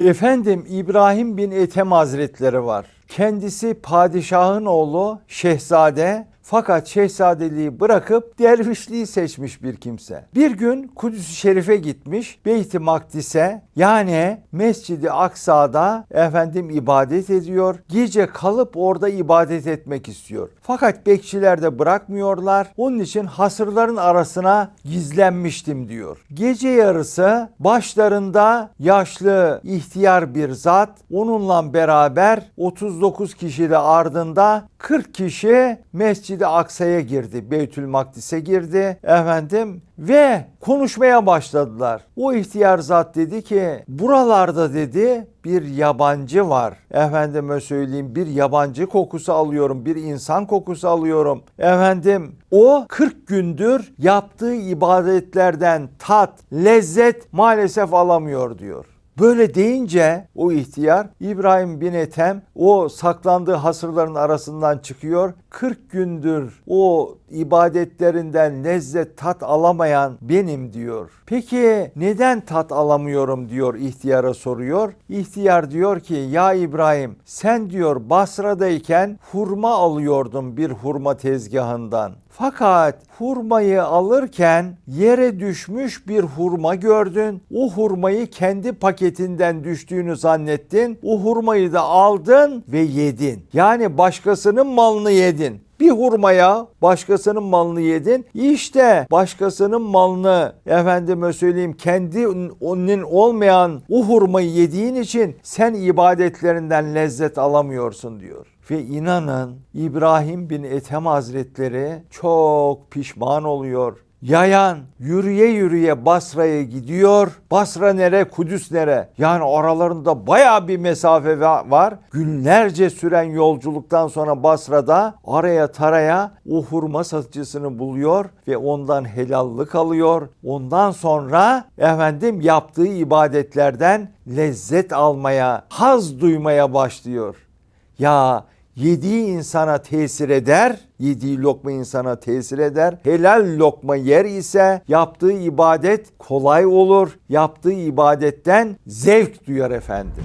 Efendim İbrahim bin Ethem Hazretleri var. Kendisi padişahın oğlu şehzade fakat şehzadeliği bırakıp dervişliği seçmiş bir kimse. Bir gün Kudüs-ü Şerif'e gitmiş Beyt-i Makdis'e yani Mescid-i Aksa'da efendim ibadet ediyor. Gece kalıp orada ibadet etmek istiyor. Fakat bekçiler de bırakmıyorlar. Onun için hasırların arasına gizlenmiştim diyor. Gece yarısı başlarında yaşlı ihtiyar bir zat onunla beraber 39 kişi de ardında 40 kişi Mescid-i Aksa'ya girdi. Beytül Makdis'e girdi. Efendim ve konuşmaya başladılar. O ihtiyar zat dedi ki buralarda dedi bir yabancı var. Efendime söyleyeyim bir yabancı kokusu alıyorum. Bir insan kokusu alıyorum. Efendim o 40 gündür yaptığı ibadetlerden tat, lezzet maalesef alamıyor diyor. Böyle deyince o ihtiyar İbrahim bin Ethem o saklandığı hasırların arasından çıkıyor. 40 gündür o ibadetlerinden lezzet tat alamayan benim diyor. Peki neden tat alamıyorum diyor ihtiyara soruyor. İhtiyar diyor ki ya İbrahim sen diyor Basra'dayken hurma alıyordun bir hurma tezgahından. Fakat hurmayı alırken yere düşmüş bir hurma gördün. O hurmayı kendi paketinden düştüğünü zannettin. O hurmayı da aldın ve yedin. Yani başkasının malını yedin. Bir hurmaya başkasının malını yedin. İşte başkasının malını efendime söyleyeyim kendi onun olmayan o hurmayı yediğin için sen ibadetlerinden lezzet alamıyorsun diyor. Ve inanın İbrahim bin Ethem Hazretleri çok pişman oluyor. Yayan yürüye yürüye Basra'ya gidiyor. Basra nere, Kudüs nere? Yani aralarında baya bir mesafe va- var. Günlerce süren yolculuktan sonra Basra'da araya taraya o hurma satıcısını buluyor ve ondan helallik alıyor. Ondan sonra efendim yaptığı ibadetlerden lezzet almaya, haz duymaya başlıyor. Ya yediği insana tesir eder, yediği lokma insana tesir eder. Helal lokma yer ise yaptığı ibadet kolay olur. Yaptığı ibadetten zevk duyar efendim.